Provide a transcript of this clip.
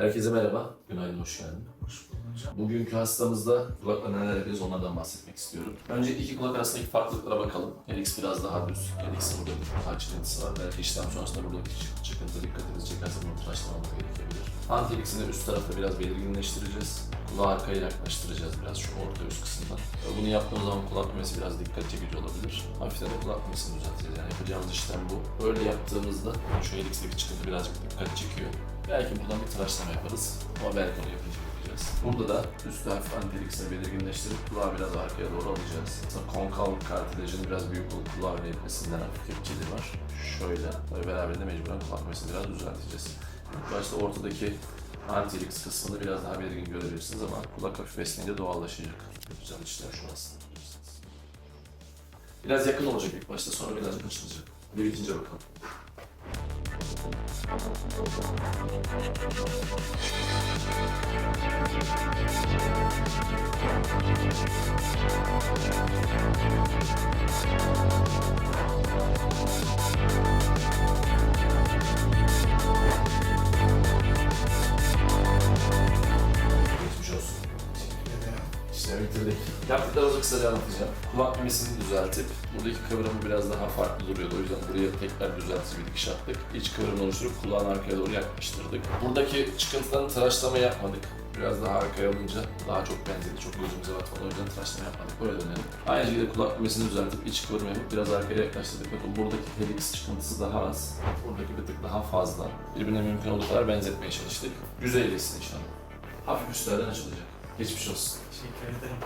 Herkese merhaba, günaydın, hoş geldin. Hoş bulduk hocam. Bugünkü hastamızda kulakla neler yapıyoruz onlardan bahsetmek istiyorum. Önce iki kulak arasındaki farklılıklara bakalım. Helix biraz daha düz. Helix'in burada bir daha çıkıntısı var. Belki işlem sonrasında buradaki çık- çıkıntı dikkatinizi çekerse bunu tıraşlamamız gerekebilir. Anti-Helix'in de üst tarafı biraz belirginleştireceğiz. Kulağı arkaya yaklaştıracağız biraz şu orta üst kısımdan. Bunu yaptığımız zaman kulak memesi biraz dikkat çekici olabilir. Hafiften de kulak memesini düzelteceğiz. Yani yapacağımız işlem bu. Böyle yaptığımızda şu Helix'teki çıkıntı birazcık dikkat çekiyor. Belki buradan bir tıraşlama yaparız. Ama belki onu yapacak yapacağız. Burada da üstü hafif antelixini belirginleştirip kulağı biraz arkaya doğru alacağız. Mesela konkav kartilajın biraz büyük olup kulağı eğitmesinden hafif kepçeli var. Şöyle. Tabii beraberinde mecburen kulak memesini biraz düzelteceğiz. İlk başta ortadaki antelix kısmını biraz daha belirgin görebilirsiniz ama kulak hafif esneyince doğallaşacak. Güzel işler şu aslında. Biraz yakın olacak ilk başta sonra birazcık açılacak. Bir bitince bakalım. Bitirdik. Yaptıklarımızı kısaca anlatacağım. Kulak memesini düzeltip buradaki kıvrımı biraz daha farklı duruyordu. O yüzden buraya tekrar düzeltici bir dikiş attık. İç kıvrımını oluşturup kulağın arkaya doğru yaklaştırdık. Buradaki çıkıntıdan tıraşlama yapmadık. Biraz daha arkaya alınca daha çok benzedi. Çok gözümüze batmadı. O yüzden tıraşlama yapmadık. Böyle dönelim. Aynı şekilde kulak memesini düzeltip iç kıvrım yapıp biraz arkaya yaklaştırdık. Bakın buradaki helix çıkıntısı daha az. Buradaki bir tık daha fazla. Birbirine mümkün olduğu kadar benzetmeye çalıştık. Güzel iyileşsin inşallah. Hafif üstlerden açılacak. Geçmiş olsun. Teşekkür ederim.